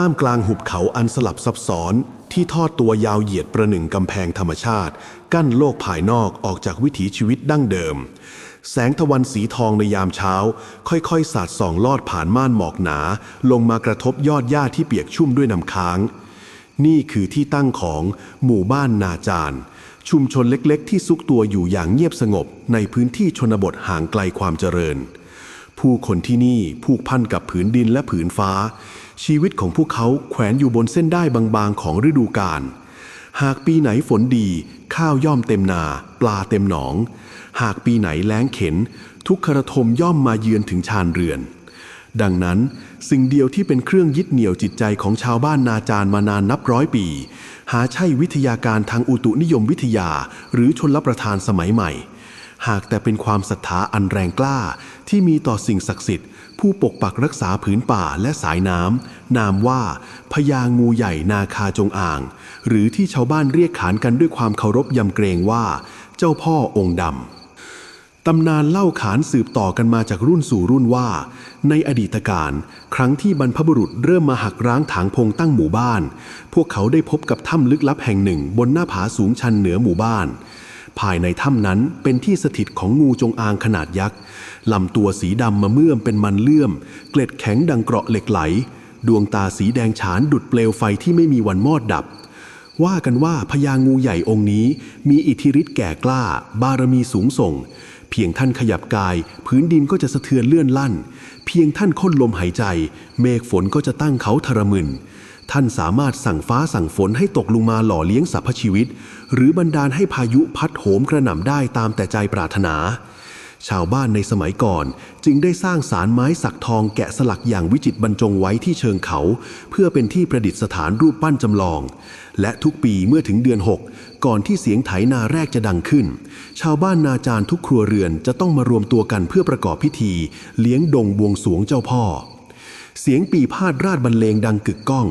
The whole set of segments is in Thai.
ท่ามกลางหุบเขาอันสลับซับซ้อนที่ทอดตัวยาวเหยียดประหนึ่งกำแพงธรรมชาติ กั้นโลกภายนอกออกจากวิถีชีวิตดั้งเดิม แสงตะวันสีทองในยามเช้า ค่อยๆ สาดส่องลอดผ่านม่านหมอกหนา ลงมากระทบยอดหญ้าที่เปียกชุ่มด้วยน้ำค้าง นี่คือที่ตั้งของหมู่บ้านนาจารชุมชนเล็กๆ ที่ซุกตัวอยู่อย่างเงียบสงบในพื้นที่ชนบทห่างไกลความเจริญ ผู้คนที่นี่ผูกพันกับผืนดินและผืนฟ้า ชีวิตของพวกเขาแขวนอยู่บนเส้นได้บางๆของฤดูกาล หากปีไหนฝนดี ข้าวย่อมเต็มนา ปลาเต็มหนอง หากปีไหนแล้งเข็น ทุกขระทมย่อมมาเยือนถึงชานเรือน ดังนั้นสิ่งเดียวที่เป็นเครื่องยึดเหนี่ยวจิตใจของชาวบ้านนาจารมานานนับร้อยปี หาใช่วิทยาการทางอุตุนิยมวิทยา หรือชนลประทานสมัยใหม่ หากแต่เป็นความศรัทธาอันแรงกล้าที่มีต่อสิ่งศักดิ์สิทธิ์ ผู้ปกปักรักษาผืนป่าและสายน้ำนามว่าพญางูใหญ่นาคาจงอ่าง หรือที่ชาวบ้านเรียกขานกันด้วยความเคารพยำเกรงว่า เจ้าพ่อองค์ดำตำนานเล่าขานสืบต่อกันมาจากรุ่นสู่รุ่นว่า ในอดีตการ ครั้งที่บรรพบุรุษเริ่มมาหักร้างถางพงตั้งหมู่บ้าน พวกเขาได้พบกับถ้ำลึกลับแห่งหนึ่งบนหน้าผาสูงชันเหนือหมู่บ้านภายในถ้ำนั้นเป็นที่สถิตของงูจงอางขนาดยักษ์ ลำตัวสีดำมาเมื่อมเป็นมันเลื่อม เกล็ดแข็งดังเกราะเหล็กไหล ดวงตาสีแดงฉานดุดเปลวไฟที่ไม่มีวันมอดดับ ว่ากันว่าพญางูใหญ่องค์นี้ มีอิทธิฤทธิ์แก่กล้า บารมีสูงส่ง เพียงท่านขยับกาย พื้นดินก็จะสะเทือนเลื่อนลั่น เพียงท่านค้นลมหายใจ เมฆฝนก็จะตั้งเขาทรมึนท่านสามารถสั่งฟ้าสั่งฝนให้ตกลงมาหล่อเลี้ยงสรรพชีวิต หรือบันดาลให้พายุพัดโหมกระหน่ำได้ตามแต่ใจปรารถนา ชาวบ้านในสมัยก่อนจึงได้สร้างสารไม้สักทองแกะสลักอย่างวิจิตรบรรจงไว้ที่เชิงเขา เพื่อเป็นที่ประดิษฐานรูปปั้นจำลอง และทุกปีเมื่อถึงเดือน 6 ก่อนที่เสียงไถนาแรกจะดังขึ้น ชาวบ้านนาจารทุกครัวเรือนจะต้องมารวมตัวกันเพื่อประกอบพิธี เลี้ยงดงบวงสวงเจ้าพ่อ เสียงปีพาดราดบรรเลงดังกึกก้อง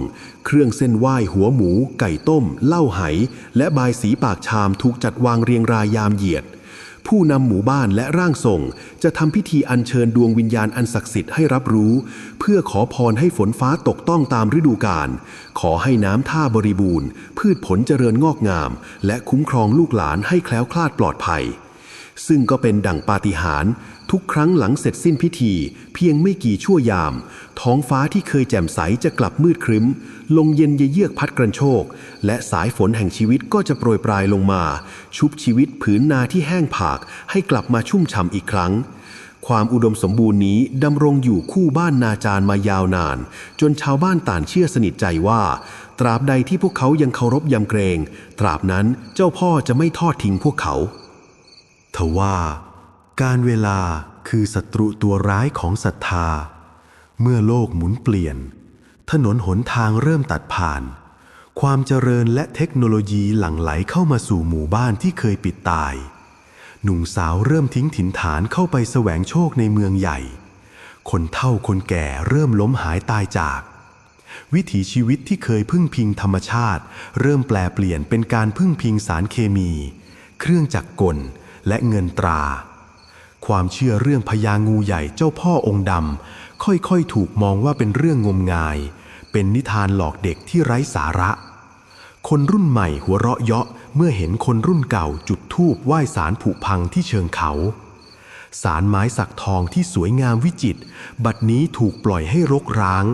เครื่องเส้นไหว้หัวหมู ไก่ต้ม เหล้าไห และบายสีปากชามถูกจัดวางเรียงรายยามเหยียด ผู้นำหมู่บ้านและร่างทรงจะทำพิธีอัญเชิญดวงวิญญาณอันศักดิ์สิทธิ์ให้รับรู้ เพื่อขอพรให้ฝนฟ้าตกต้องตามฤดูกาลขอให้น้ำท่าบริบูรณ์ พืชผลเจริญงอกงาม และคุ้มครองลูกหลานให้แคล้วคลาดปลอดภัย ซึ่งก็เป็นดั่งปาฏิหาริย์ทุกครั้งหลังเสร็จสิ้นพิธี เพียงไม่กี่ชั่วยาม ท้องฟ้าที่เคยแจ่มใสจะกลับมืดครึ้ม ลงเย็นเยือกพัดกระโชก และสายฝนแห่งชีวิตก็จะโปรยปลายลงมา ชุบชีวิตผืนนาที่แห้งผาก ให้กลับมาชุ่มฉ่ำอีกครั้ง ความอุดมสมบูรณ์นี้ดำรงอยู่คู่บ้านนาจารมายาวนาน จนชาวบ้านต่างเชื่อสนิทใจว่า ตราบใดที่พวกเขายังเคารพยำเกรง ตราบนั้นเจ้าพ่อจะไม่ทอดทิ้งพวกเขา ทว่าการเวลาคือศัตรูตัวร้ายของศรัทธา เมื่อโลกหมุนเปลี่ยน ถนนหนทางเริ่มตัดผ่าน ความเจริญและเทคโนโลยีหลั่งไหลเข้ามาสู่หมู่บ้านที่เคยปิดตาย หนุ่มสาวเริ่มทิ้งถิ่นฐานเข้าไปแสวงโชคในเมืองใหญ่ คนเฒ่าคนแก่เริ่มล้มหายตายจาก วิถีชีวิตที่เคยพึ่งพิงธรรมชาติ เริ่มแปลเปลี่ยนเป็นการพึ่งพิงสารเคมี เครื่องจักรกล และเงินตรา ความเชื่อเรื่องพญางูใหญ่เจ้าพ่อองค์ดำค่อยๆ ถูกมองว่าเป็นเรื่องงมงาย เป็นนิทานหลอกเด็กที่ไร้สาระ คนรุ่นใหม่หัวเราะเยาะเมื่อเห็นคนรุ่นเก่าจุดธูปไหว้สารผุพังที่เชิงเขาสารไม้สักทองที่สวยงามวิจิตรบัดนี้ถูกปล่อยให้รกร้าง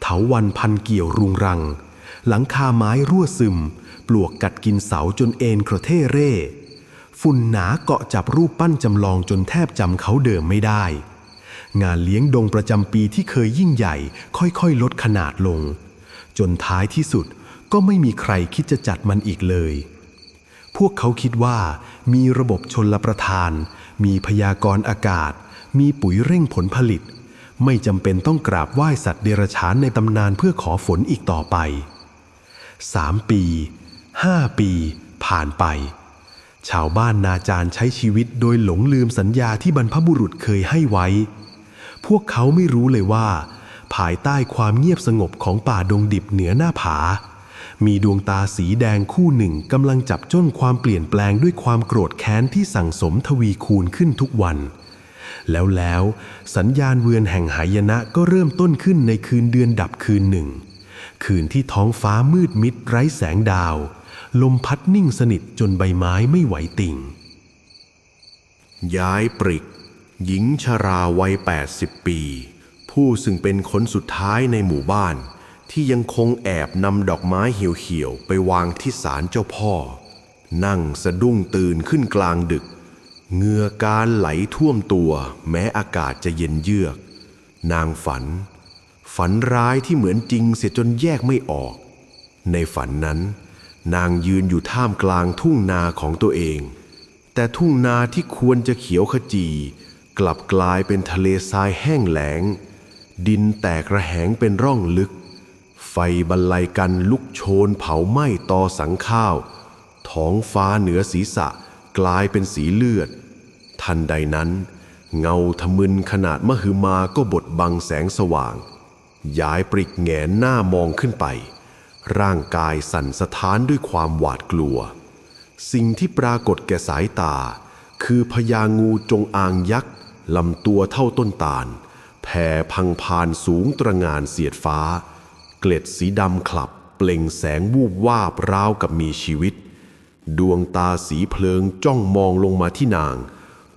เถาวันพันเกี่ยวรุงรัง หลังคาไม้รั่วซึม ปลวกกัดกินเสาจนเอ็นกระเทเร่ ฝุ่นหนาเกาะจับรูปปั้นจำลองจนแทบจำเขาเดิมไม่ได้ งานเลี้ยงดงประจำปีที่เคยยิ่งใหญ่ ค่อยๆ ลดขนาดลง จนท้ายที่สุดก็ไม่มีใครคิดจะจัดมันอีกเลย พวกเขาคิดว่า มีระบบชนลประทาน มีพยากรณ์อากาศ มีปุ๋ยเร่งผลผลิต ไม่จำเป็นต้องกราบไหว้สัตว์เดรัจฉานในตำนานเพื่อขอฝนอีกต่อไปสามปีห้าปี ผ่านไป ชาวบ้านนาจารใช้ชีวิตโดยหลงลืมสัญญาที่บรรพบุรุษเคยให้ไว้ พวกเขาไม่รู้เลยว่า ภายใต้ความเงียบสงบของป่าดงดิบเหนือหน้าผา มีดวงตาสีแดงคู่หนึ่งกำลังจับจ้นความเปลี่ยนแปลงด้วยความโกรธแค้นที่สั่งสมทวีคูณขึ้นทุกวัน แล้วแล้วสัญญาณเวือนแห่งหายนะก็เริ่มต้นขึ้นในคืนเดือนดับคืนหนึ่ง คืนที่ท้องฟ้ามืดมิดไร้แสงดาว ลมพัดนิ่งสนิทจนใบไม้ไม่ไหวติ่ง ย้ายปริก หญิงชราวัย 80 ปี ผู้ซึ่งเป็นคนสุดท้ายในหมู่บ้าน ที่ยังคงแอบนำดอกไม้เหี่ยวๆ ไปวางที่ศาลเจ้าพ่อ นั่งสะดุ้งตื่นขึ้นกลางดึกเหงื่อการไหลท่วมตัวแม้อากาศจะเย็นเยือก นางฝัน ฝันร้ายที่เหมือนจริงเสียจนแยกไม่ออก ในฝันนั้น นางยืนอยู่ท่ามกลางทุ่งนาของตัวเอง แต่ทุ่งนาที่ควรจะเขียวขจี กลับกลายเป็นทะเลทรายแห้งแล้งดินแตกระแหงเป็นร่องลึก ไฟบรรลัยกันลุกโชนเผาไหม้ตอสังข้าว ท้องฟ้าเหนือศีรษะกลายเป็นสีเลือด ทันใดนั้น เงาทะมึนขนาดมหึมาก็บดบังแสงสว่าง ย้ายปริกแงนหน้ามองขึ้นไป ร่างกายสั่นสะท้านด้วยความหวาดกลัว สิ่งที่ปรากฏแก่สายตา คือพญางูจงอางยักษ์ลำตัวเท่าต้นตาลแผ่พังพานสูงตระงานเสียดฟ้า เกล็ดสีดำคลับเปล่งแสงวูบวาบราวกับมีชีวิต ดวงตาสีเพลิงจ้องมองลงมาที่นาง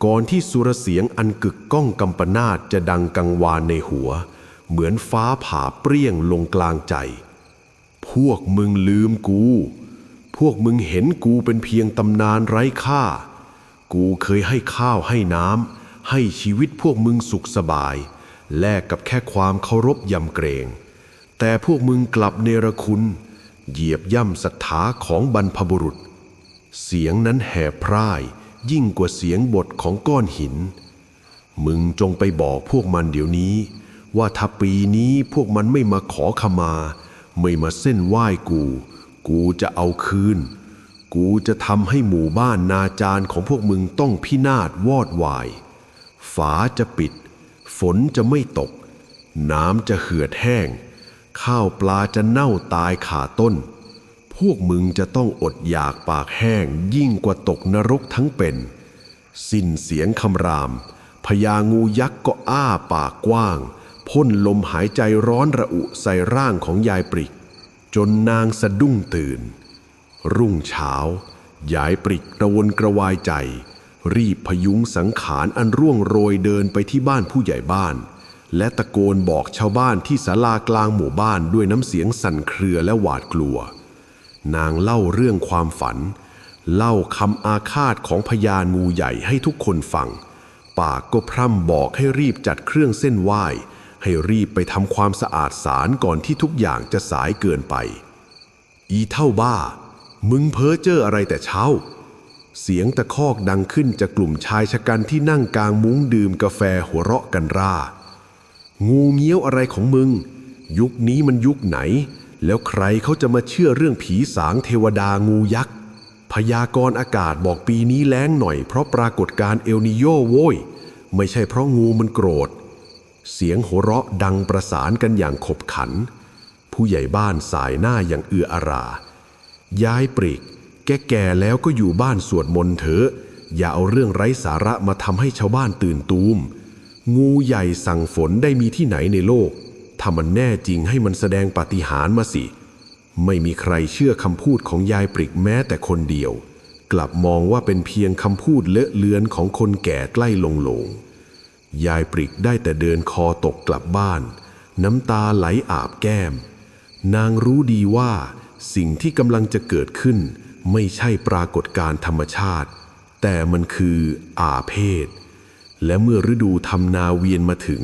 ก่อนที่สุรเสียงอันกึกก้องกำปนาตจะดังกังวานในหัว เหมือนฟ้าผ่าเปรี้ยงลงกลางใจ พวกมึงลืมกู พวกมึงเห็นกูเป็นเพียงตำนานไร้ค่า กูเคยให้ข้าวให้น้ำให้ชีวิตพวกมึงสุขสบาย แลกกับแค่ความเคารพยำเกรง แต่พวกมึงกลับเนรคุณ เหยียบย่ำศรัทธาของบรรพบุรุษ เสียงนั้นแหบพร่าย ยิ่งกว่าเสียงบทของก้อนหิน มึงจงไปบอกพวกมันเดี๋ยวนี้ ว่าถ้าปีนี้พวกมันไม่มาขอขมา ไม่มาเส้นไหว้กู กูจะเอาคืน กูจะทำให้หมู่บ้านนาจารของพวกมึงต้องพินาศวอดวาย ฝาจะปิด ฝนจะไม่ตก น้ำจะเหือดแห้ง ข้าวปลาจะเน่าตายขาต้น พวกมึงจะต้องอดอยากปากแห้งยิ่งกว่าตกนรกทั้งเป็น สิ้นเสียงคำรามพญางูยักษ์ก็อ้าปากกว้าง พ่นลมหายใจร้อนระอุใส่ร่างของยายปริก จนนางสะดุ้งตื่น รุ่งเช้ายายปริกกระวนกระวายใจ รีบพยุงสังขารอันร่วงโรยเดินไปที่บ้านผู้ใหญ่บ้าน และตะโกนบอกชาวบ้านที่ศาลากลางหมู่บ้านด้วยน้ำเสียงสั่นเครือและหวาดกลัว นางเล่าเรื่องความฝัน เล่าคำอาฆาตของพญางูใหญ่ให้ทุกคนฟัง ปากก็พร่ำบอกให้รีบจัดเครื่องเส้นไหว้ ให้รีบไปทำความสะอาดศาลก่อนที่ทุกอย่างจะสายเกินไป อีเท่าบ้า มึงเพ้อเจ้ออะไรแต่เช้า เสียงตะคอกดังขึ้นจากกลุ่มชายชะกันที่นั่งกลางมุ้งดื่มกาแฟหัวเราะกันร่า งูเงี้ยวอะไรของมึง ยุคนี้มันยุคไหน แล้วใครเขาจะมาเชื่อเรื่องผีสางเทวดางูยักษ์พยากรณ์อากาศบอกปีนี้แล้งหน่อยเพราะปรากฏการณ์เอลนิโยโว้ย ไม่ใช่เพราะงูมันโกรธ เสียงโหเราะดังประสานกันอย่างขบขัน ผู้ใหญ่บ้านสายหน้าอย่างเอืออารา ย้ายปริกแกแก่แล้วก็อยู่บ้านสวดมนต์เถอะ อย่าเอาเรื่องไร้สาระมาทำให้ชาวบ้านตื่นตูม งูใหญ่สั่งฝนได้มีที่ไหนในโลก ถ้ามันแน่จริงให้มันแสดงปาฏิหาริย์มาสิ ไม่มีใครเชื่อคำพูดของยายปริกแม้แต่คนเดียว กลับมองว่าเป็นเพียงคำพูดเลอะเลือนของคนแก่ใกล้ลงหลง ยายปริกได้แต่เดินคอตกกลับบ้าน น้ำตาไหลอาบแก้ม นางรู้ดีว่าสิ่งที่กำลังจะเกิดขึ้น ไม่ใช่ปรากฏการธรรมชาติ แต่มันคืออาเพศ และเมื่อฤดูทำนาเวียนมาถึง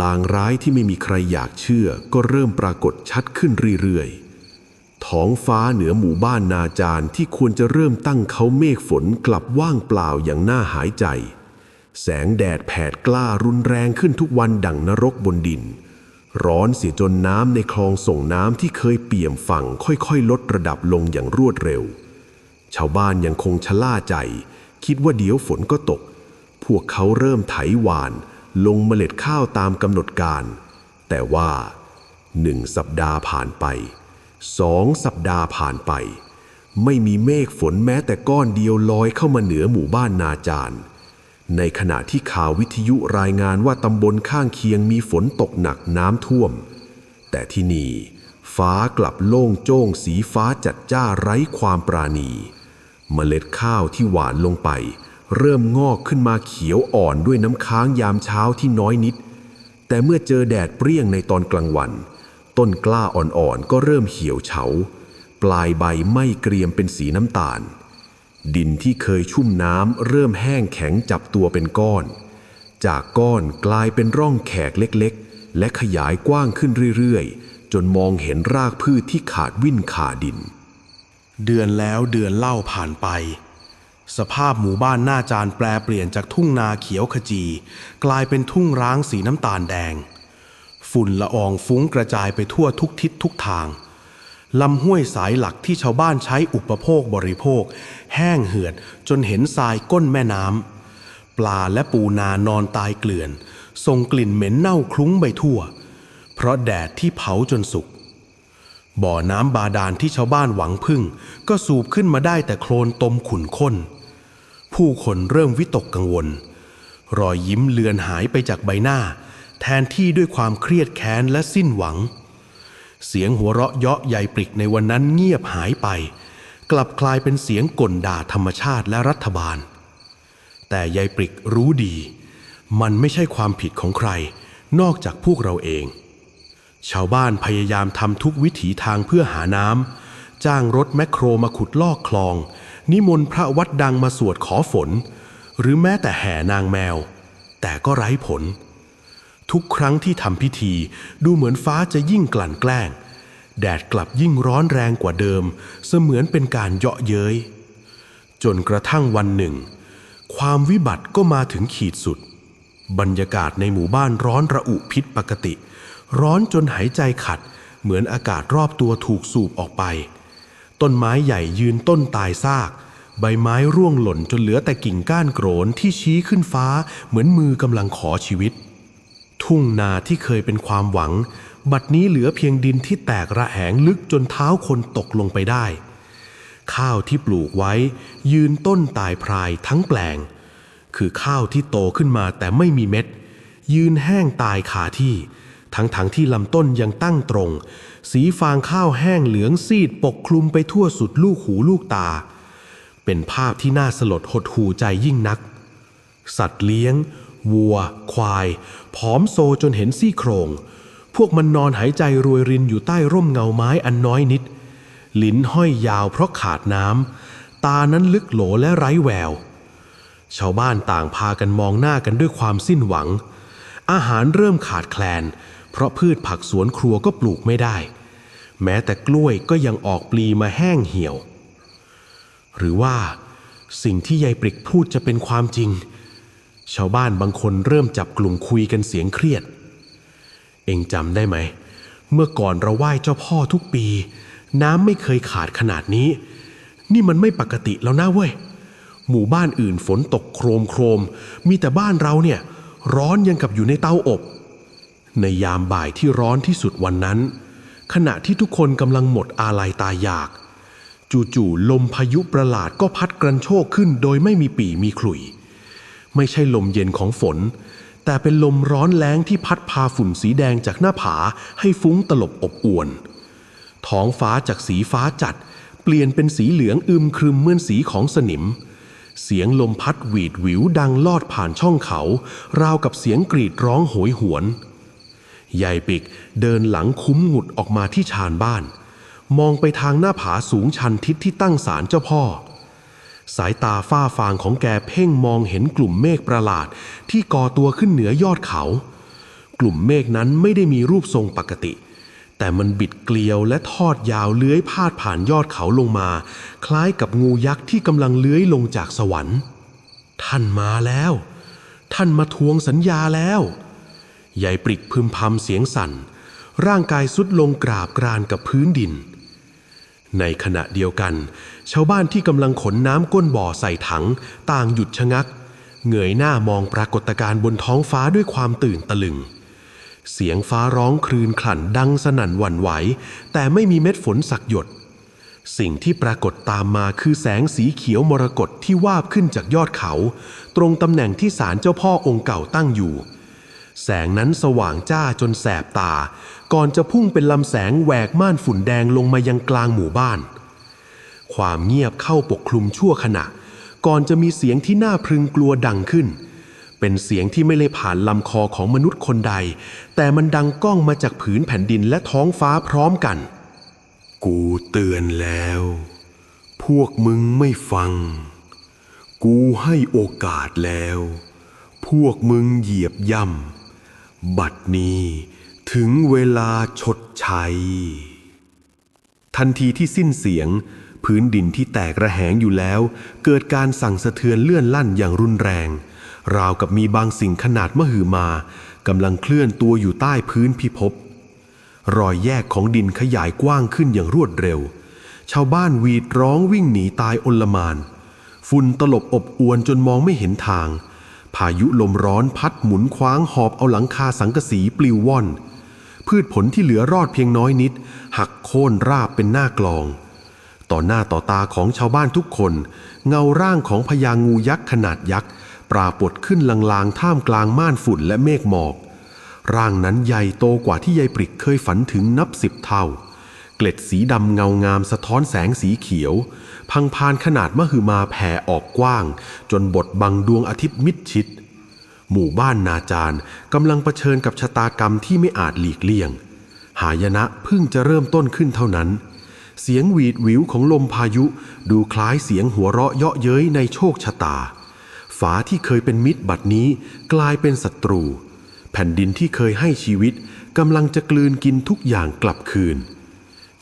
ลางร้ายที่ไม่มีใครอยากเชื่อ ก็เริ่มปรากฏชัดขึ้นเรื่อยๆ ท้องฟ้าเหนือหมู่บ้านนาจารที่ควรจะเริ่มตั้งเขาเมฆฝนกลับว่างเปล่าอย่างน่าหายใจ แสงแดดแผดกล้ารุนแรงขึ้นทุกวันดั่งนรกบนดิน ร้อนเสียจนน้ำในคลองส่งน้ำที่เคยเปี่ยมฝั่งค่อยๆ ลดระดับลงอย่างรวดเร็ว ชาวบ้านยังคงชะล่าใจ คิดว่าเดี๋ยวฝนก็ตก พวกเขาเริ่มไถหวาน ลงเมล็ดข้าวตามกำหนดการ แต่ว่าหนึ่งสัปดาห์ผ่านไปสองสัปดาห์ผ่านไป ไม่มีเมฆฝนแม้แต่ก้อนเดียวลอยเข้ามาเหนือหมู่บ้านนาจาร ในขณะที่ข่าววิทยุรายงานว่าตำบลข้างเคียงมีฝนตกหนักน้ำท่วม แต่ที่นี่ฟ้ากลับโล่งโจ้งสีฟ้าจัดจ้าไร้ความปราณี เมล็ดข้าวที่หวานลงไป เริ่มงอกขึ้นมาเขียวอ่อนด้วยน้ำค้างยามเช้าที่น้อยนิด แต่เมื่อเจอแดดเปรี้ยงในตอนกลางวัน ต้นกล้าอ่อนๆก็เริ่มเหี่ยวเฉา ปลายใบไม่เกรียมเป็นสีน้ำตาล ดินที่เคยชุ่มน้ำเริ่มแห้งแข็งจับตัวเป็นก้อน จากก้อนกลายเป็นร่องแขกเล็กๆ และขยายกว้างขึ้นเรื่อยๆ จนมองเห็นรากพืชที่ขาดวิ่นขาดิน เดือนแล้วเดือนเล่าผ่านไป สภาพหมู่บ้านหน้าจานแปลเปลี่ยนจากทุ่งนาเขียวขจี กลายเป็นทุ่งร้างสีน้ำตาลแดง ฝุ่นละอองฟุ้งกระจายไปทั่วทุกทิศทุกทาง ลำห้วยสายหลักที่ชาวบ้านใช้อุปโภคบริโภค แห้งเหือดจนเห็นทรายก้นแม่น้ำปลาและปูนานอนตายเกลื่อนส่งกลิ่นเหม็นเน่าคลุ้งไปทั่ว เพราะแดดที่เผาจนสุก บ่อน้ำบาดาลที่ชาวบ้านหวังพึ่ง ก็สูบขึ้นมาได้แต่โคลนตมขุ่นข้น ผู้คนเริ่มวิตกกังวล รอยยิ้มเลือนหายไปจากใบหน้า แทนที่ด้วยความเครียดแค้นและสิ้นหวัง เสียงหัวเราะเยาะใหญ่ปริกในวันนั้นเงียบหายไป กลับกลายเป็นเสียงก่นด่าธรรมชาติและรัฐบาล แต่ยายปริกรู้ดี มันไม่ใช่ความผิดของใคร นอกจากพวกเราเอง ชาวบ้านพยายามทำทุกวิถีทางเพื่อหาน้ำจ้างรถแมคโครมาขุดลอกคลอง นิมนต์พระวัดดังมาสวดขอฝน หรือแม้แต่แห่นางแมว แต่ก็ไร้ผล ทุกครั้งที่ทำพิธีดูเหมือนฟ้าจะยิ่งกลั่นแกล้ง แดดกลับยิ่งร้อนแรงกว่าเดิม เสมือนเป็นการเยาะเย้ย จนกระทั่งวันหนึ่ง ความวิบัติก็มาถึงขีดสุด บรรยากาศในหมู่บ้านร้อนระอุพิษปกติ ร้อนจนหายใจขัด เหมือนอากาศรอบตัวถูกสูบออกไป ต้นไม้ใหญ่ยืนต้นตายซากใบไม้ร่วงหล่นจนเหลือแต่กิ่งก้านโกรนที่ชี้ขึ้นฟ้าเหมือนมือกำลังขอชีวิต ทุ่งนาที่เคยเป็นความหวัง บัดนี้เหลือเพียงดินที่แตกระแหงลึกจนเท้าคนตกลงไปได้ ข้าวที่ปลูกไว้ ยืนต้นตายพรายทั้งแปลง คือข้าวที่โตขึ้นมาแต่ไม่มีเม็ด ยืนแห้งตายคาที่ ทั้งๆทที่ลำต้นยังตั้งตรง สีฟางข้าวแห้งเหลืองซีดปกคลุมไปทั่วสุดลูกหูลูกตา เป็นภาพที่น่าสลดหดหูใจยิ่งนัก สัตว์เลี้ยง วัว ควาย ผอมโซจนเห็นซี่โครง พวกมันนอนหายใจรวยรินอยู่ใต้ร่มเงาไม้อันน้อยนิด ลิ้นห้อยยาวเพราะขาดน้ำ ตานั้นลึกโหลและไร้แวว ชาวบ้านต่างพากันมองหน้ากันด้วยความสิ้นหวัง อาหารเริ่มขาดแคลน เพราะพืชผักสวนครัวก็ปลูกไม่ได้ แม้แต่กล้วยก็ยังออกปลีมาแห้งเหี่ยว หรือว่าสิ่งที่ยายปริกพูดจะเป็นความจริง ชาวบ้านบางคนเริ่มจับกลุ่มคุยกันเสียงเครียด เองจำได้ไหม เมื่อก่อนเราไหว้เจ้าพ่อทุกปี น้ำไม่เคยขาดขนาดนี้ นี่มันไม่ปกติแล้วนะเว้ย หมู่บ้านอื่นฝนตกโครมโครม มีแต่บ้านเราเนี่ย ร้อนยังกับอยู่ในเตาอบ ในยามบ่ายที่ร้อนที่สุดวันนั้น ขณะที่ทุกคนกำลังหมดอาลัยตายอยาก จู่ๆลมพายุประหลาดก็พัดกระโชกขึ้นโดยไม่มีปีมีขลุ่ย ไม่ใช่ลมเย็นของฝน แต่เป็นลมร้อนแรงที่พัดพาฝุ่นสีแดงจากหน้าผาให้ฟุ้งตลบอบอวน ท้องฟ้าจากสีฟ้าจัด เปลี่ยนเป็นสีเหลืองอึมครึมเหมือนสีของสนิม เสียงลมพัดหวีดหวิวดังลอดผ่านช่องเขา ราวกับเสียงกรีดร้องโหยหวนยายปิกเดินหลังคุ้มหงุดออกมาที่ชานบ้าน มองไปทางหน้าผาสูงชันทิศที่ตั้งศาลเจ้าพ่อ สายตาฝ้าฟางของแกเพ่งมองเห็นกลุ่มเมฆประหลาด ที่ก่อตัวขึ้นเหนือยอดเขา กลุ่มเมฆนั้นไม่ได้มีรูปทรงปกติ แต่มันบิดเกลียวและทอดยาวเลื้อยพาดผ่านยอดเขาลงมา คล้ายกับงูยักษ์ที่กำลังเลื้อยลงจากสวรรค์ ท่านมาแล้ว ท่านมาทวงสัญญาแล้วยายปริกพึมพำเสียงสั่น ร่างกายสุดลงกราบกรานกับพื้นดิน ในขณะเดียวกัน ชาวบ้านที่กำลังขนน้ำก้นบ่อใส่ถัง ต่างหยุดชะงัก เงยหน้ามองปรากฏการณ์บนท้องฟ้าด้วยความตื่นตะลึง เสียงฟ้าร้องครืนคลั่นดังสนั่นหวั่นไหว แต่ไม่มีเม็ดฝนสักหยด สิ่งที่ปรากฏตามมาคือแสงสีเขียวมรกตที่วาบขึ้นจากยอดเขา ตรงตำแหน่งที่ศาลเจ้าพ่อองค์เก่าตั้งอยู่ แสงนั้นสว่างจ้าจนแสบตา ก่อนจะพุ่งเป็นลำแสงแหวกม่านฝุ่นแดงลงมายังกลางหมู่บ้าน ความเงียบเข้าปกคลุมชั่วขณะ ก่อนจะมีเสียงที่น่าพึงกลัวดังขึ้น เป็นเสียงที่ไม่เลยผ่านลำคอของมนุษย์คนใด แต่มันดังก้องมาจากผืนแผ่นดินและท้องฟ้าพร้อมกัน กูเตือนแล้ว พวกมึงไม่ฟัง กูให้โอกาสแล้ว พวกมึงเหยียบย่ำบัดนี้ถึงเวลาชดใช้ทันทีที่สิ้นเสียง พื้นดินที่แตกระแหงอยู่แล้ว เกิดการสั่งสะเทือนเลื่อนลั่นอย่างรุนแรง ราวกับมีบางสิ่งขนาดมหึมากำลังเคลื่อนตัวอยู่ใต้พื้นพิภพรอยแยกของดินขยายกว้างขึ้นอย่างรวดเร็ว ชาวบ้านวีดร้องวิ่งหนีตายอลมานฝุ่นตลบอบอวนจนมองไม่เห็นทาง พายุลมร้อนพัดหมุนคว้างหอบเอาหลังคาสังกะสีปลิวว่อน พืชผลที่เหลือรอดเพียงน้อยนิด หักโค่นราบเป็นหน้ากลอง ต่อหน้าต่อตาของชาวบ้านทุกคน เงาร่างของพญางูยักษ์ขนาดยักษ์ ปรากฏขึ้นลางๆ ท่ามกลางม่านฝุ่นและเมฆหมอก ร่างนั้นใหญ่โตกว่าที่ยายปริกเคยฝันถึงนับสิบเท่า เกล็ดสีดำเงางามสะท้อนแสงสีเขียว พังพานขนาดมหึมาแผ่ออกกว้าง จนบดบังดวงอาทิตย์มิดชิด หมู่บ้านนาจารกำลังเผชิญกับชะตากรรมที่ไม่อาจหลีกเลี่ยง หายนะเพิ่งจะเริ่มต้นขึ้นเท่านั้น เสียงหวีดหวิวของลมพายุดูคล้ายเสียงหัวเราะเยาะเย้ยในโชคชะตา ฝาที่เคยเป็นมิตรบัดนี้กลายเป็นศัตรู แผ่นดินที่เคยให้ชีวิตกำลังจะกลืนกินทุกอย่างกลับคืน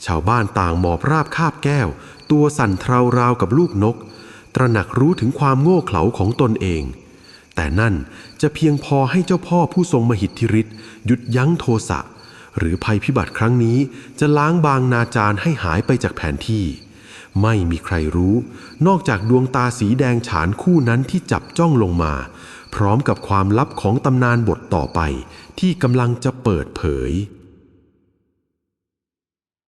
ชาวบ้านต่างหมอบราบคาบแก้ว ตัวสั่นเทาราวกับลูกนก ตระหนักรู้ถึงความโง่เขลาของตนเอง แต่นั่นจะเพียงพอให้เจ้าพ่อผู้ทรงมหิทธิฤทธิ์หยุดยั้งโทสะ หรือภัยพิบัติครั้งนี้จะล้างบางนาจารให้หายไปจากแผนที่ ไม่มีใครรู้ นอกจากดวงตาสีแดงฉานคู่นั้นที่จับจ้องลงมา พร้อมกับความลับของตำนานบทต่อไปที่กำลังจะเปิดเผย